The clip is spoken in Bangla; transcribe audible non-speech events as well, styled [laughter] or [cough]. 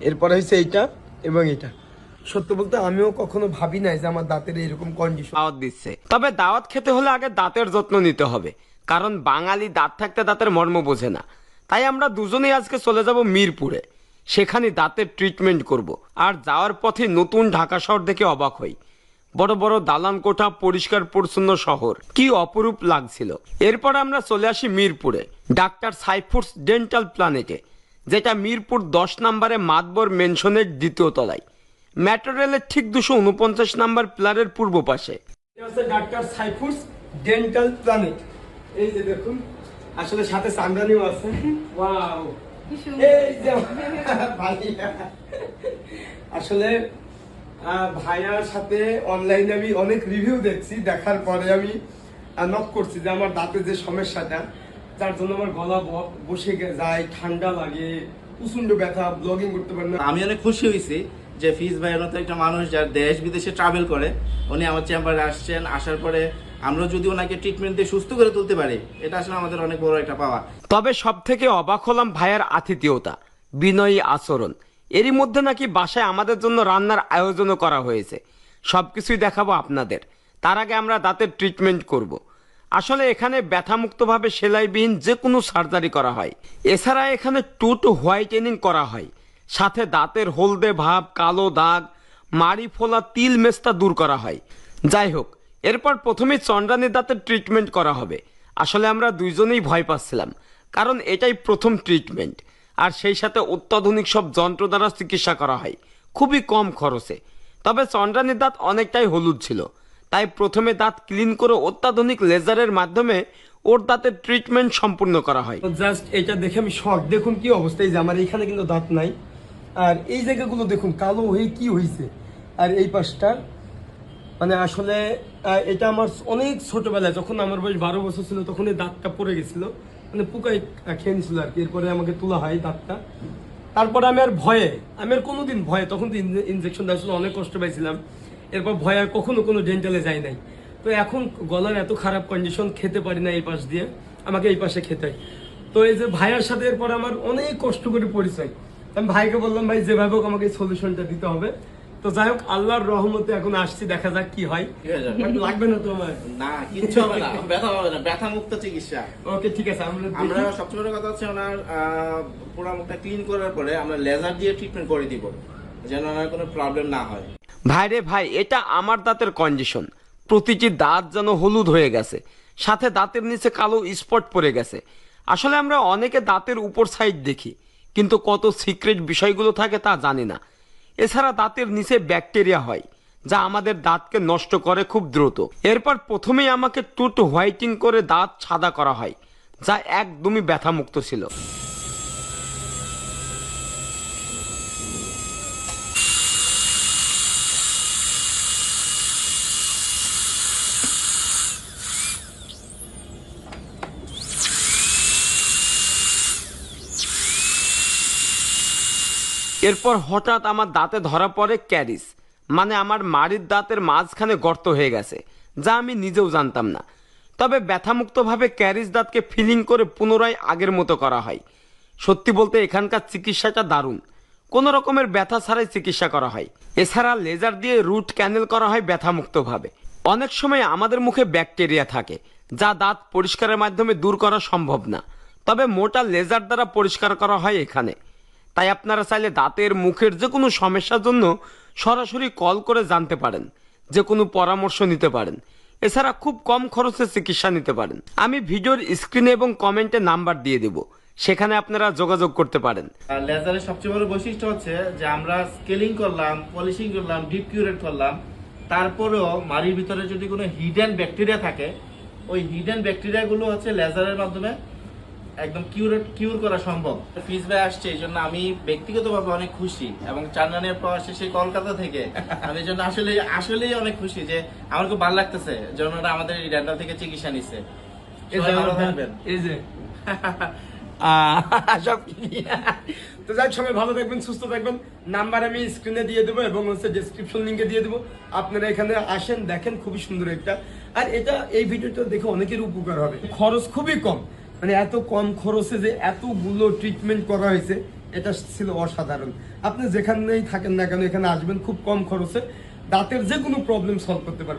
এরপরে হয়েছে এইটা এবং এইটা। সত্য বলতে আমিও কখনো ভাবি নাই যে আমার দাঁতের এরকম কন্ডিশন দাওয়াত দিচ্ছে। তবে দাওয়াত খেতে হলে আগে দাঁতের যত্ন নিতে হবে। কারণ বাঙালি দাঁত থাকতে দাঁতের মর্ম বোঝে না। তাই আমরা দুজনেই আজকে চলে যাব মিরপুরে। সেখানে দাঁতের ট্রিটমেন্ট করব। আর যাওয়ার পথে নতুন ঢাকা শহর দেখে অবাক হই। বড় বড় দালান কোঠা পরিষ্কার পরিচ্ছন্ন শহর। কি অপরূপ লাগছিল। এরপর আমরা চলে আসি মিরপুরে ডাক্তার সাইফুডস ডেন্টাল প্ল্যানেটে যেটা মিরপুর দশ নম্বরে মাতবর মেনশনের দ্বিতীয় তলায়। মেট্রো রেলের ঠিক দুশো উনপঞ্চাশ নাম্বার প্লারের পূর্ব পাশে। ডাক্তার সাইফুস ডেন্টাল প্ল্যানেট এই যে দেখুন আসলে সাথে সামরানিও আছে। ওয়াও। এই যে [laughs] আসলে ভাইয়ার সাথে অনলাইনে আমি অনেক রিভিউ দেখছি দেখার পরে আমি নক করছি যে আমার দাঁতের যে সমস্যাটা যার জন্য আমার গলা বসে যায় ঠান্ডা লাগে প্রচণ্ড ব্যথা ব্লগিং করতে পারে না। আমি অনেক খুশি হয়েছি যে ফিজ ভাইয়ের মতো একটা মানুষ যার দেশ বিদেশে ট্রাভেল করে উনি আমার চেম্বারে আসছেন আসার পরে আমরা যদি ওনাকে ট্রিটমেন্ট দিয়ে সুস্থ করে তুলতে পারি এটা আসলে আমাদের অনেক বড় একটা পাওয়া। তবে সব থেকে অবাক হলাম ভাইয়ার আতিথেয়তা বিনয়ী আচরণ। এরই মধ্যে নাকি বাসায় আমাদের জন্য রান্নার আয়োজনও করা হয়েছে। সব কিছুই দেখাবো আপনাদের। তার আগে আমরা দাঁতের ট্রিটমেন্ট করব। আসলে এখানে ব্যথামুক্তভাবে সেলাইবিহীন যে কোনো সার্জারি করা হয়। এছাড়া এখানে টুট হোয়াইটেনিং করা হয়। সাথে দাঁতের হলদে ভাব, কালো দাগ, মাড়ি ফোলা তিল মেস্তা দূর করা হয়। যাই হোক, এরপর প্রথমে চন্দ্রানী দাঁতের ট্রিটমেন্ট করা হবে। আসলে আমরা দুইজনেই ভয় পাচ্ছিলাম, কারণ এটাই প্রথম ট্রিটমেন্ট আর সেই সাথে অত্যাধুনিক সব যন্ত্র দ্বারা চিকিৎসা করা হয়। খুবই কম খরচে। তবে চন্দ্রানীর দাঁত অনেকটাই হলুদ ছিল। তাই প্রথমে দাঁত ক্লিন করে অত্যাধুনিক লেজারের মাধ্যমে ওর দাঁতের ট্রিটমেন্ট সম্পূর্ণ করা হয়। জাস্ট এটা দেখে আমি শখ দেখুন কি অবস্থা, এই যে আমার এখানে কিন্তু দাঁত নাই। আর এই জায়গাগুলো দেখুন, কালো হয়ে কি হয়েছে আর এই পাশটা মানে আসলে এটা আমার অনেক ছোটবেলায়, যখন আমার বয়স বারো বছর ছিল, তখন এই দাঁতটা পড়ে গেছিল। মানে পোকাই খেয়ে নিছিল আর কি। এরপরে আমাকে তোলা হয় দাঁতটা। তারপরে আমি আর ভয়ে, আমি আর কোনোদিন ভয়ে, তখন তো ইনজেকশন দেওয়া অনেক কষ্ট পাইছিলাম। এরপর ভয়ে আর কখনো কোনো ডেন্টালে যাই নাই। তো এখন গলার এত খারাপ কন্ডিশন খেতে পারি না এই পাশ দিয়ে, আমাকে এই পাশে খেতে হয়। তো এই যে ভাইয়ার সাথে এরপর আমার অনেক কষ্ট করে পরিচয়। আমি ভাইকে বললাম, ভাই, যেভাবে হোক আমাকে সলিউশনটা দিতে হবে। তো যাই হোক আল্লাহর রহমতে এখন আসছি দেখা যাক কি হয়? লাগবে না তোমার না কিচ্ছু হবে না। [laughs] ব্যথা হবে না ব্যথা মুক্ত চিকিৎসা। ওকে ঠিক আছে আমরা আমরা সবচেয়ে বড় কথা হচ্ছে ওনার পুরো মুখটা ক্লিন করার পরে আমরা লেজার দিয়ে ট্রিটমেন্ট করে দিব যেন ওনার কোনো প্রবলেম না হয়। ভাইরে ভাই এটা আমার দাঁতের কন্ডিশন প্রতিটি দাঁত যেন হলুদ হয়ে গেছে সাথে দাঁতের নিচে কালো স্পট পড়ে গেছে। আসলে আমরা অনেকে দাঁতের উপর সাইড দেখি কিন্তু কত সিক্রেট বিষয়গুলো থাকে তা জানি না। এছাড়া দাঁতের নিচে ব্যাকটেরিয়া হয়, যা আমাদের দাঁতকে নষ্ট করে খুব দ্রুত। এরপর প্রথমেই আমাকে টুট হোয়াইটিং করে দাঁত সাদা করা হয়, যা একদমই ব্যথামুক্ত ছিল। এরপর হঠাৎ আমার দাঁতে ধরা পড়ে ক্যারিস মানে আমার মাড়ির দাঁতের মাঝখানে গর্ত হয়ে গেছে, যা আমি নিজেও জানতাম না। তবে ব্যথামুক্তভাবে ক্যারিস দাঁতকে ফিলিং করে পুনরায় আগের মতো করা হয়। সত্যি বলতে এখানকার চিকিৎসাটা দারুণ। কোনো রকমের ব্যথা ছাড়াই চিকিৎসা করা হয়। এছাড়া লেজার দিয়ে রুট ক্যানেল করা হয় ব্যথামুক্তভাবে। অনেক সময় আমাদের মুখে ব্যাকটেরিয়া থাকে, যা দাঁত পরিষ্কারের মাধ্যমে দূর করা সম্ভব না। তবে মোটা লেজার দ্বারা পরিষ্কার করা হয় এখানে। তাই আপনারা চাইলে দাঁতের মুখের যে কোনো সমস্যার জন্য সরাসরি কল করে জানতে পারেন, যে কোনো পরামর্শ নিতে পারেন। এছাড়া খুব কম খরচে চিকিৎসা নিতে পারেন। আমি ভিডিওর স্ক্রিনে এবং কমেন্টে নাম্বার দিয়ে দেব, সেখানে আপনারা যোগাযোগ করতে পারেন। লেজারের সবচেয়ে বড় বৈশিষ্ট্য হচ্ছে যে আমরা স্কেলিং করলাম, পলিশিং করলাম, ডিপ কিউরেট করলাম, তারপরেও মাড়ির ভিতরে যদি কোনো হিডেন ব্যাকটেরিয়া থাকে, ওই হিডেন ব্যাকটেরিয়া গুলো হচ্ছে লেজারের মাধ্যমে একদম কিউরেট কিউর করা সম্ভব। ফিজ ভাই আসছে এই জন্য আমি ব্যক্তিগতভাবে অনেক খুশি এবং চান্দানের প্রবাসে সেই কলকাতা থেকে। আমি এই জন্য আসলে আসলেই অনেক খুশি যে আমার খুব ভালো লাগতেছে যে ওনারা আমাদের এই ডেন্টাল থেকে চিকিৎসা নিচ্ছে এই যে [laughs] সব তো যাই সবাই ভালো থাকবেন সুস্থ থাকবেন। নাম্বার আমি স্ক্রিনে দিয়ে দেবো এবং হচ্ছে ডেসক্রিপশন লিঙ্কে দিয়ে দেবো। আপনারা এখানে আসেন দেখেন খুবই সুন্দর একটা। আর এটা এই ভিডিওটা দেখে অনেকের উপকার হবে। খরচ খুবই কম। মানে এত কম খরচে যে এতগুলো ট্রিটমেন্ট করা হয়েছে, এটা ছিল অসাধারণ। আপনি যেখানেই থাকেন না কেন, এখানে আসবেন, খুব কম খরচে। দাঁতের যে কোনো প্রবলেম সলভ করতে পারবেন।